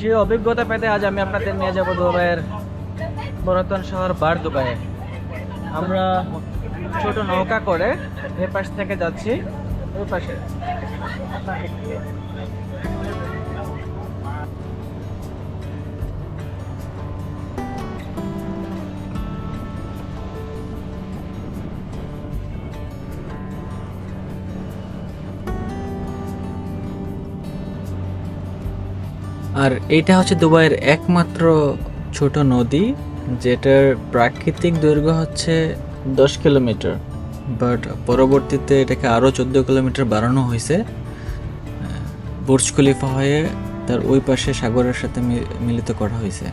সেই অভিজ্ঞতা পেতে আজ আমি আপনাদের নিয়ে যাব দুবাইয়ের পুরাতন শহর বার দুবাইয়ে। আমরা ছোট নৌকা করে এ পাশ থেকে যাচ্ছি ওই পাশে আর এটা হচ্ছে দুবাইয়ের একমাত্র ছোট নদী, যেটার প্রাকৃতিক দৈর্ঘ্য হচ্ছে দশ কিলোমিটার, বাট পরবর্তীতে এটাকে আরও চোদ্দ কিলোমিটার বাড়ানো হয়েছে। বুর্জ খলিফা হয়ে তার ওই পাশে সাগরের সাথে মিলিত করা হয়েছে।